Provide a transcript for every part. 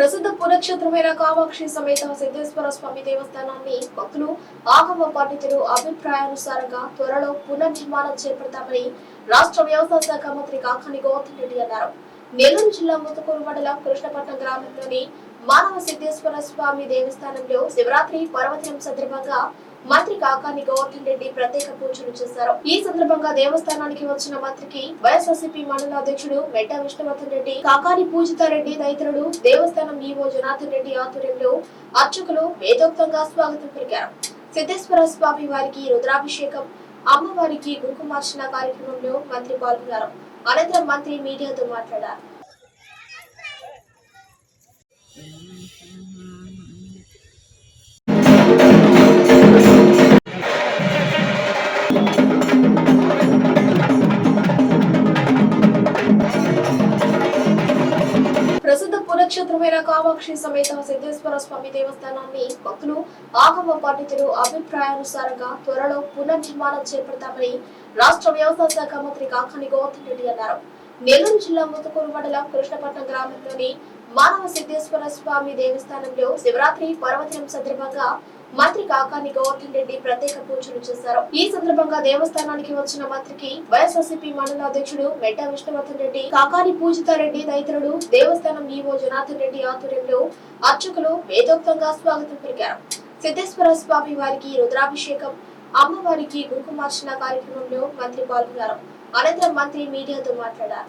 ప్రసిద్ధ పుణ్యక్షేత్రమైన కామాక్షి సమేత సిద్ధేశ్వర స్వామి దేవస్థానాన్ని భక్తులు ఆగమ పండితులు అభిప్రాయానుసారంగా త్వరలో పునర్నిర్మాణం చేపడతామని రాష్ట్ర వ్యవసాయ శాఖ మంత్రి కాకాని గౌతమ్ రెడ్డి అన్నారు. నెల్లూరు జిల్లా ముతుకూరు మండలం కృష్ణపట్నం గ్రామంలోని మానవ సిద్ధేశ్వర స్వామి దేవస్థానంలో శివరాత్రి పర్వదినం సందర్భంగా మంత్రి కాకాని గోవర్ధన్ రెడ్డి ప్రత్యేక పూజలు చేశారు. ఈ సందర్భంగా దేవస్థానానికి వచ్చిన మంత్రికి వైఎస్ఆర్సీపీ మండల అధ్యక్షుడు మెడ్డ విష్ణువర్ధన్ రెడ్డి కాకాని పూజితారెడ్డి తదితరులు దేవస్థానం ఈవో జనార్దన్ రెడ్డి ఆధ్వర్యంలో అర్చకులు వేదోక్తంగా స్వాగతం పలికారు. సిద్ధేశ్వర స్వామి వారికి రుద్రాభిషేకం అమ్మవారికి కుంకుమార్చన కార్యక్రమంలో మంత్రి పాల్గొన్నారు. అనంతరం మంత్రి మీడియాతో మాట్లాడారు. క్షేత్రమైన కామాక్షి సమేత సిద్ధేశ్వర స్వామి దేవస్థానాన్ని భక్తులు ఆగమ పండితులు అభిప్రాయానుసారంగా త్వరలో పునర్నిర్మాణం చేపడతామని రాష్ట్ర వ్యవసాయ శాఖ మంత్రి కాకాని గౌతమ్ రెడ్డి అన్నారు. నెల్లూరు జిల్లా ముతుకూరు మండలం కృష్ణపట్నం గ్రామంలోని మానవ సిద్ధేశ్వర స్వామి దేవస్థానంలో శివరాత్రి పర్వదినం సందర్భంగా మంత్రి కాకాని గోవర్ధన్ రెడ్డి ప్రత్యేక పూజలు చేశారు. ఈ సందర్భంగా దేవస్థానానికి వచ్చిన మంత్రికి వైఎస్ఆర్సీపీ మండల అధ్యక్షుడు మెట్ట విష్ణువర్ధన్ రెడ్డి కాకాని పూజితారెడ్డి తదితరులు దేవస్థానం ఈవో జనార్దన్ రెడ్డి ఆధ్వర్యంలో అర్చకులు వేదోక్తంగా స్వాగతం పలికారు. సిద్ధేశ్వర స్వామి వారికి రుద్రాభిషేకం అమ్మవారికి కుంకుమార్చన కార్యక్రమంలో మంత్రి పాల్గొన్నారు. అనంతరం మంత్రి మీడియాతో మాట్లాడారు.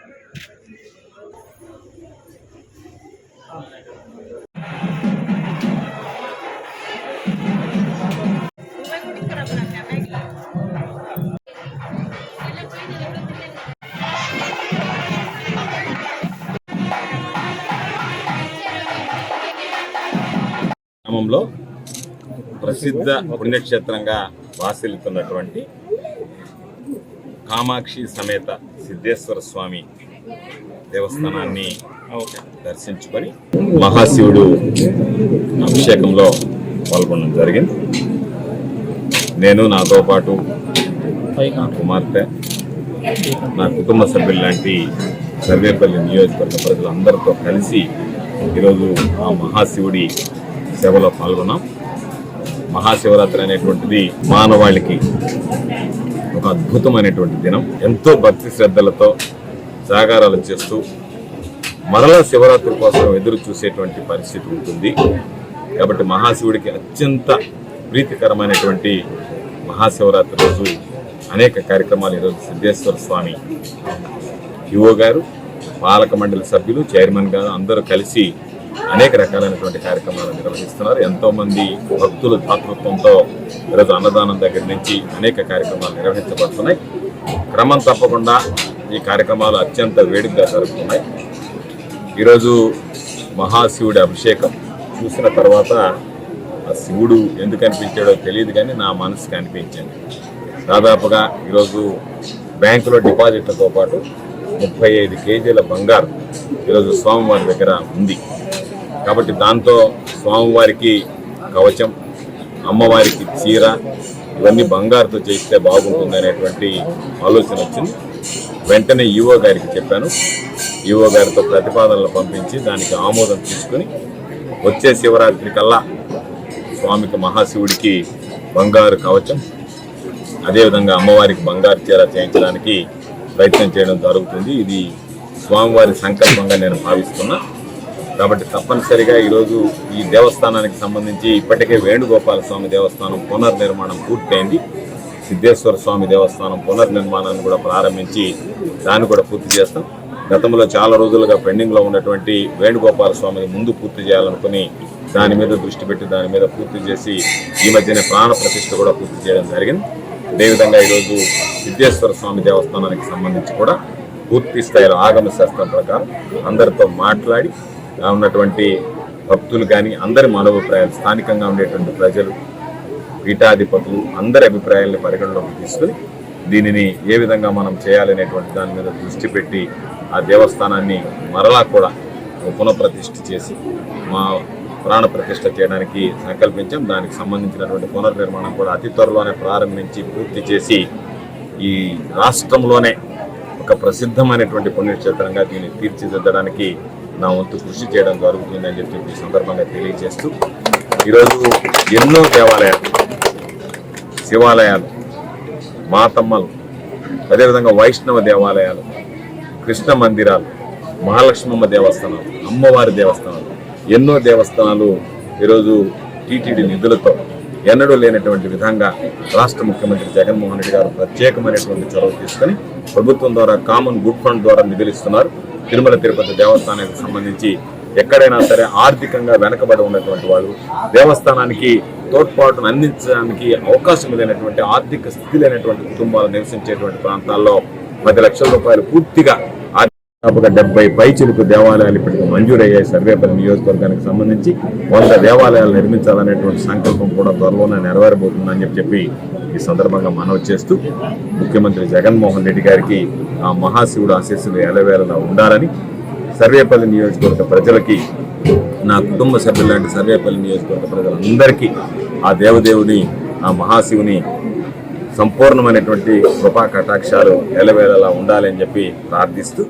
గ్రామంలో ప్రసిద్ధ పుణ్యక్షేత్రంగా వాసిల్లుతున్నటువంటి కామాక్షి సమేత సిద్ధేశ్వర స్వామి దేవస్థానాన్ని దర్శించుకొని మహాశివుడు అభిషేకంలో పాల్గొనడం జరిగింది. నేను నాతో పాటు నా కుమార్తె నా కుటుంబ సభ్యులు లాంటి సర్వేపల్లి నియోజకవర్గ ప్రజలందరితో కలిసి ఈరోజు ఆ మహాశివుడి సేవలో పాల్గొన్నాం. మహాశివరాత్రి అనేటువంటిది మానవాళికి ఒక అద్భుతమైనటువంటి దినం. ఎంతో భక్తి శ్రద్ధలతో జాగారాలు చేస్తూ మరలా శివరాత్రి కోసం ఎదురు చూసేటువంటి పరిస్థితి ఉంటుంది. కాబట్టి మహాశివుడికి అత్యంత ప్రీతికరమైనటువంటి మహాశివరాత్రి రోజు అనేక కార్యక్రమాలు ఈరోజు సిద్ధేశ్వర స్వామి ఈఓ గారు పాలక మండలి సభ్యులు చైర్మన్ గారు అందరూ కలిసి అనేక రకాలైనటువంటి కార్యక్రమాలు నిర్వహిస్తున్నారు. ఎంతోమంది భక్తులు భక్తుల దాతృత్వంతో ఈరోజు అన్నదానం దగ్గర నుంచి అనేక కార్యక్రమాలు నిర్వహించబడుతున్నాయి. క్రమం తప్పకుండా ఈ కార్యక్రమాలు అత్యంత వేడిగా జరుగుతున్నాయి. ఈరోజు మహాశివుడి అభిషేకం చూసిన తర్వాత ఆ శివుడు ఎందుకు అనిపించాడో తెలియదు కానీ నా మనసుకి అనిపించింది. దాదాపుగా ఈరోజు బ్యాంకులో డిపాజిట్లతో పాటు ముప్పై ఐదు కేజీల బంగారు ఈరోజు స్వామివారి దగ్గర ఉంది. కాబట్టి దాంతో స్వామివారికి కవచం అమ్మవారికి చీర ఇవన్నీ బంగారుతో చేస్తే బాగుంటుంది అనేటువంటి ఆలోచన వచ్చింది. వెంటనే ఈవో గారికి చెప్పాను. ఈవో గారితో ప్రతిపాదనలు పంపించి దానికి ఆమోదం తీసుకుని వచ్చే శివరాత్రి కల్లా స్వామికి మహాశివుడికి బంగారు కవచం అదేవిధంగా అమ్మవారికి బంగారు చీర చేయించడానికి ప్రయత్నం చేయడం జరుగుతుంది. ఇది స్వామివారి సంకల్పంగా నేను భావిస్తున్నా. కాబట్టి తప్పనిసరిగా ఈరోజు ఈ దేవస్థానానికి సంబంధించి ఇప్పటికే వేణుగోపాల స్వామి దేవస్థానం పునర్నిర్మాణం పూర్తయింది. సిద్ధేశ్వర స్వామి దేవస్థానం పునర్నిర్మాణాన్ని కూడా ప్రారంభించి దాన్ని కూడా పూర్తి చేస్తాం. గతంలో చాలా రోజులుగా పెండింగ్లో ఉన్నటువంటి వేణుగోపాల స్వామిని ముందు పూర్తి చేయాలనుకుని దాని మీద దృష్టి పెట్టి దాని మీద పూర్తి చేసి ఈ మధ్యనే ప్రాణ ప్రతిష్ఠ కూడా పూర్తి చేయడం జరిగింది. అదేవిధంగా ఈరోజు సిద్ధేశ్వర స్వామి దేవస్థానానికి సంబంధించి కూడా పూర్తి స్థాయిలో ఆగమ శాస్త్రం ప్రకారం అందరితో మాట్లాడి ఉన్నటువంటి భక్తులు కానీ అందరి మనోభిప్రాయాలు స్థానికంగా ఉండేటువంటి ప్రజలు పీఠాధిపతులు అందరి అభిప్రాయాలను పరిగణలోకి తీసుకుని దీనిని ఏ విధంగా మనం చేయాలనేటువంటి దాని మీద దృష్టి పెట్టి ఆ దేవస్థానాన్ని మరలా కూడా పునఃప్రతిష్ఠ చేసి మా ప్రాణ ప్రతిష్ఠ చేయడానికి సంకల్పించాం. దానికి సంబంధించినటువంటి పునర్నిర్మాణం కూడా అతి త్వరలోనే ప్రారంభించి పూర్తి చేసి ఈ రాష్ట్రంలోనే ఒక ప్రసిద్ధమైనటువంటి పుణ్యక్షేత్రంగా దీన్ని తీర్చిదిద్దడానికి నా వంతు కృషి చేయడం జరుగుతుందని చెప్పి ఈ సందర్భంగా తెలియజేస్తూ ఈరోజు ఎన్నో దేవాలయాలు శివాలయాలు మాతమ్మలు అదేవిధంగా వైష్ణవ దేవాలయాలు కృష్ణ మందిరాలు మహాలక్ష్మమ్మ దేవస్థానాలు అమ్మవారి దేవస్థానాలు ఎన్నో దేవస్థానాలు ఈరోజు టీటీడీ నిధులతో ఎన్నడూ లేనటువంటి విధంగా రాష్ట్ర ముఖ్యమంత్రి జగన్మోహన్ రెడ్డి గారు ప్రత్యేకమైనటువంటి చొరవ తీసుకొని ప్రభుత్వం ద్వారా కామన్ గుడ్ ఫండ్ ద్వారా నిధులిస్తున్నారు. తిరుమల తిరుపతి దేవస్థానానికి సంబంధించి ఎక్కడైనా సరే ఆర్థికంగా వెనకబడి ఉన్నటువంటి వాళ్ళు దేవస్థానానికి తోడ్పాటును అందించడానికి అవకాశం లేనటువంటి ఆర్థిక స్థితి లేనటువంటి కుటుంబాలు నివసించేటువంటి ప్రాంతాల్లో పది లక్షల రూపాయలు పూర్తిగా దాదాపుగా డెబ్బై పైచిలుకు దేవాలయాలు ఇప్పటికి మంజూరయ్యాయి. సర్వేపల్లి నియోజకవర్గానికి సంబంధించి వంద దేవాలయాలు నిర్మించాలనేటువంటి సంకల్పం కూడా త్వరలోనే నెరవేరబోతుందని చెప్పి చెప్పి ఈ సందర్భంగా మనవి చేస్తూ ముఖ్యమంత్రి జగన్మోహన్ రెడ్డి గారికి ఆ మహాశివుడు ఆశీస్సులు ఎలవేళలా ఉండాలని సర్వేపల్లి నియోజకవర్గ ప్రజలకి నా కుటుంబ సభ్యులు లాంటి సర్వేపల్లి నియోజకవర్గ ప్రజలందరికీ ఆ దేవదేవుని ఆ మహాశివుని సంపూర్ణమైనటువంటి కృపా కటాక్షాలు ఎలవేళలా ఉండాలని చెప్పి ప్రార్థిస్తూ